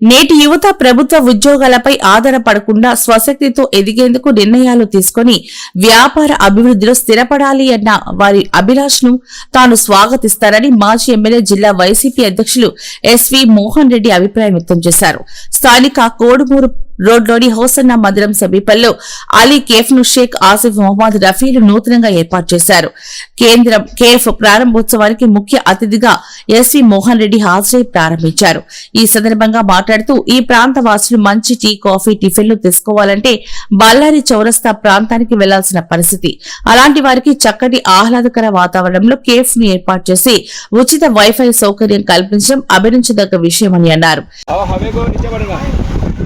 నేటి యువత ప్రభుత్వ ఉద్యోగాలపై ఆధారపడకుండా స్వశక్తితో ఎదిగేందుకు నిర్ణయాలు తీసుకొని వ్యాపార అభివృద్ధిలో స్థిరపడాలి అన్న వారి అభిలాష్ను తాను స్వాగతిస్తారని మాజీ ఎమ్మెల్యే జిల్లా వైసీపీ అధ్యక్షులు ఎస్వి మోహన్ రెడ్డి అభిప్రాయం వ్యక్తం చేశారు. స్థానిక కోడుమూరు రోడ్లోని హోసన్న మందిరం సమీపంలో అలీ కేఫ్ను షేక్ ఆసిఫ్ మొహమ్మద్ రఫీలు నూతనంగా ఏర్పాటు చేశారు. కేంద్రం కేఫ్ ప్రారంభోత్సవానికి ముఖ్య అతిథిగా ఎస్వి మోహన్ రెడ్డి హాజరై ప్రారంభించారు. ఈ సందర్భంగా మాట్లాడుతూ ఈ ప్రాంత వాసులు మంచి టీ కాఫీ టిఫిన్లు తీసుకోవాలంటే బళ్ళారి చౌరస్తా ప్రాంతానికి వెళ్ళాల్సిన పరిస్థితి. అలాంటి వారికి చక్కటి ఆహ్లాదకర వాతావరణంలో కేఫ్ను ఏర్పాటు చేసి ఉచిత వైఫై సౌకర్యం కల్పించడం అభినంచదగ్గ విషయమని అన్నారు. अब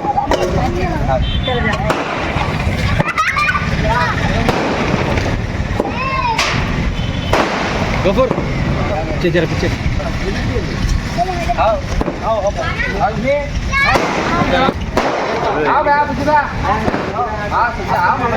डालना बहुत डालना मांगो ऐसा हम कैसा गफूर पीछे जरा पीछे आओ आओ आओ आओ ये आओ बे आप सीधा हाँ सीधा आओ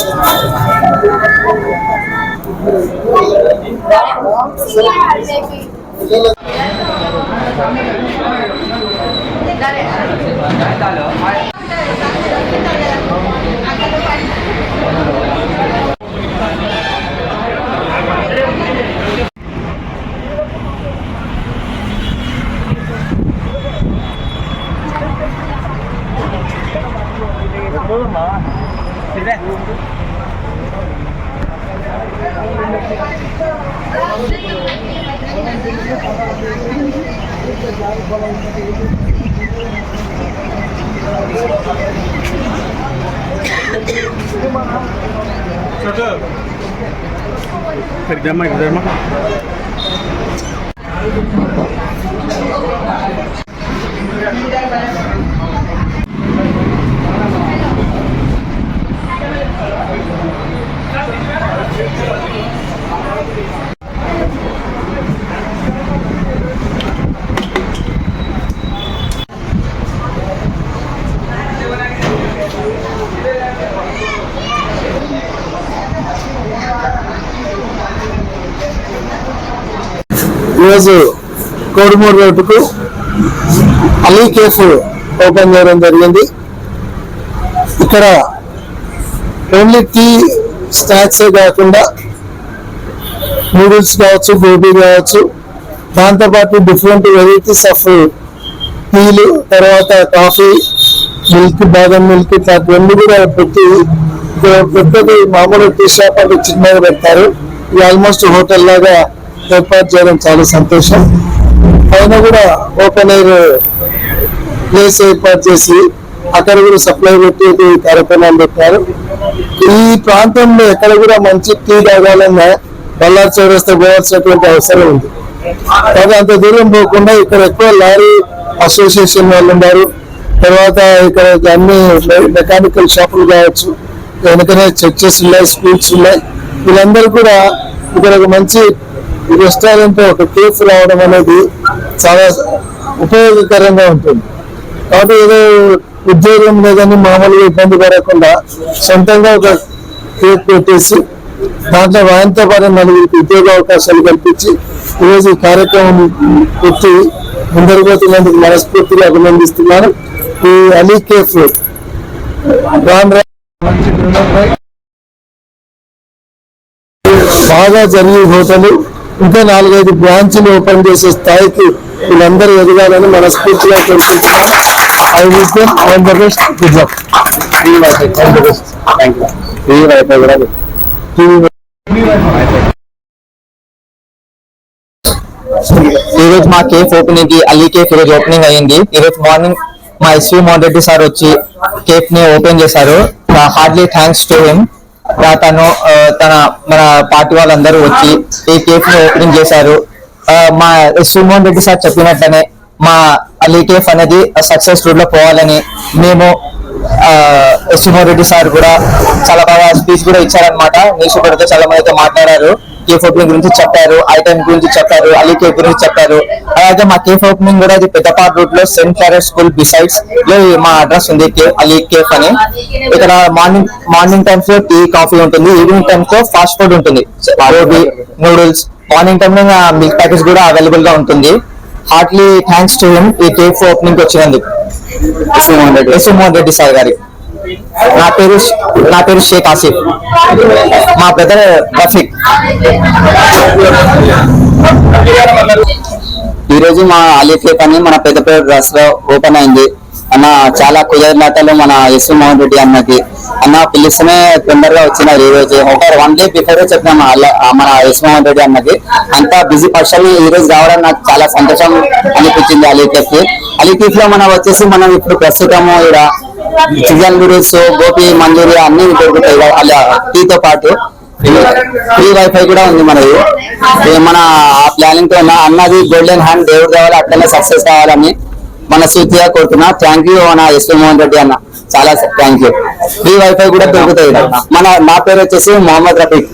Kapsara. బాగుంటుంది Kerjama, kerjama. ఈరోజు కోడుమూరు రోడ్డుకు అలీ కేఫ్ ఓపెన్ చేయడం జరిగింది. ఇక్కడ ఓన్లీ టీ స్నాక్సే కాకుండా నూడిల్స్ కావచ్చు గోబీ కావచ్చు దాంతోపాటు డిఫరెంట్ వెరైటీస్ ఆఫ్ టీలు తర్వాత కాఫీ మిల్క్ బాదం మిల్క్ ఇట్లాంటివన్నీ కూడా పెట్టి పెద్దది మామూలు టీ షాప్ అంటే చిన్నగా పెడతారు. ఇది ఆల్మోస్ట్ హోటల్ లాగా ఏర్పాటు చేయడం చాలా సంతోషం. పైన కూడా ఓపెన్ ఎయిర్ ప్లేస్ ఏర్పాటు చేసి అక్కడ కూడా సప్లై పెట్టేది కార్యక్రమాలు పెట్టారు. ఈ ప్రాంతంలో ఎక్కడ కూడా మంచి టీ తాగాలన్నా బల్లార్ చౌరస్తా పోవాల్సినటువంటి అవసరం ఉంది. కానీ అంత దూరం పోకుండా ఇక్కడ ఎక్కువ లారీ అసోసియేషన్ వాళ్ళు ఉన్నారు. తర్వాత ఇక్కడ అన్ని మెకానికల్ షాపులు కావచ్చు వెనకనే చర్చెస్ ఉన్నాయి స్కూల్స్ ఉన్నాయి. వీళ్ళందరూ కూడా ఇక్కడ ఒక మంచి ఈ రెస్టారెంట్ ఒక కేఫ్ రావడం అనేది చాలా ఉపయోగకరంగా ఉంటుంది. కాబట్టి ఏదో ఉద్యోగం లేదని మామూలుగా ఇబ్బంది పడకుండా సొంతంగా ఒక కేక్ పెట్టేసి దాంట్లో వాయంతో పాటు నలుగురికి ఉద్యోగ అవకాశాలు కల్పించి ఈరోజు ఈ కార్యక్రమం పెట్టి ముందరు పోతున్నందుకు మనస్ఫూర్తిగా అభినందిస్తున్నాను. ఈ అలీ కేఫ్ రాను బాగా జరిగే హోటల్ ఇంకా నాలుగైదు బ్రాంచ్లు ఓపెన్ చేసే స్థాయికి వీళ్ళందరూ ఎదగాలని మనస్ఫూర్తిగా కోరుకుంటున్నాను I wish them all the best. Good luck TV wifi కూడా ఈ రోజు మా కేఫ్ ఓపెనింగ్కి అలీ కేఫ్ ఈ రోజు ఓపెనింగ్ అయ్యింది. ఈ రోజు మార్నింగ్ మా ఎస్వి మోహన్ రెడ్డి సార్ వచ్చి కేఫ్ని ఓపెన్ చేశారు. Heartily thanks to him. తను తన మన పార్టీ వాళ్ళందరూ వచ్చి ఈ కేఫ్ని ఓపెనింగ్ చేశారు. ఆ, మా ఎస్వి రెడ్డి సార్ చెప్పినట్లనే మా అలీ కేఫ్ అనేది సక్సెస్ రూట్లో పోవాలని మేము ఎస్వి రెడ్డి సార్ కూడా చాలా బాగా స్పీచ్ కూడా ఇచ్చారనమాట న్యూస్ పేపర్తో చాలా మంది అయితే మాట్లాడారు. కేఫ్ ఓపెనింగ్ గురించి చెప్పారు ఐటమ్ గురించి చెప్పారు అలీ కేఫ్ గురించి చెప్పారు. అలాగే మా కేఫ్ ఓపెనింగ్ కూడా అది పెద్దపాట్ రూట్లో సెంట్ క్లారెట్ స్కూల్ బిసైడ్స్లో మా అడ్రస్ ఉంది అలీ కేఫ్ అని. ఇక్కడ మార్నింగ్ మార్నింగ్ టైమ్స్లో టీ కాఫీ ఉంటుంది ఈవినింగ్ టైమ్స్లో ఫాస్ట్ ఫుడ్ ఉంటుంది. నూడిల్స్ మార్నింగ్ టైమ్లో మిల్క్ ప్యాకెట్స్ కూడా అవైలబుల్గా ఉంటుంది. హార్ట్లీ థ్యాంక్స్ టు హిమ్ ఈ కేఫ్ ఓపెనింగ్ వచ్చినందుకు. రెడ్డి సార్ గారి. నా పేరు నా పేరు షేక్ ఆసిఫ్. మా బ్రదర్ రఫీక్. ఈరోజు మా అలీఫే అని మన పెద్దపేట రస్ ఓపెన్ అయింది. అన్న చాలా కుదరనాటలు మన యశ్వ మోహన్ రెడ్డి అన్నకి. అన్న పిలిస్తేనే తొందరగా వచ్చినారు ఈ రోజు ఒక వన్ డే బిఫోర్ చెప్పినాం మన యశ్వ మోహన్ రెడ్డి అన్నకి. అంత బిజీ పర్సన్ ఈ రోజు రావడం నాకు చాలా సంతోషం అనిపించింది అలీకేఫ్కి. లో మనం వచ్చేసి మనం ఇప్పుడు ప్రస్తుతము ఇక్కడ చికెన్ నూడిల్స్ గోపి మంజూరియా అన్ని దొరుకుతాయి అలా టీతో పాటు. ఫ్రీ వైఫై కూడా ఉంది మనది. మన ఆ ప్లానింగ్తో అన్నది గోల్డెన్ హ్యాండ్ దేవుడు కావాలి అట్లనే సక్సెస్ కావాలని మన సూచిగా కోరుతున్నా. థ్యాంక్ యూ అన్న ఎస్వి మోహన్ రెడ్డి అన్న. చాలా థ్యాంక్ యూ ఫ్రీ వైఫై కూడా దొరుకుతాయి. మన నా పేరు వచ్చేసి మొహమ్మద్ రఫీక్.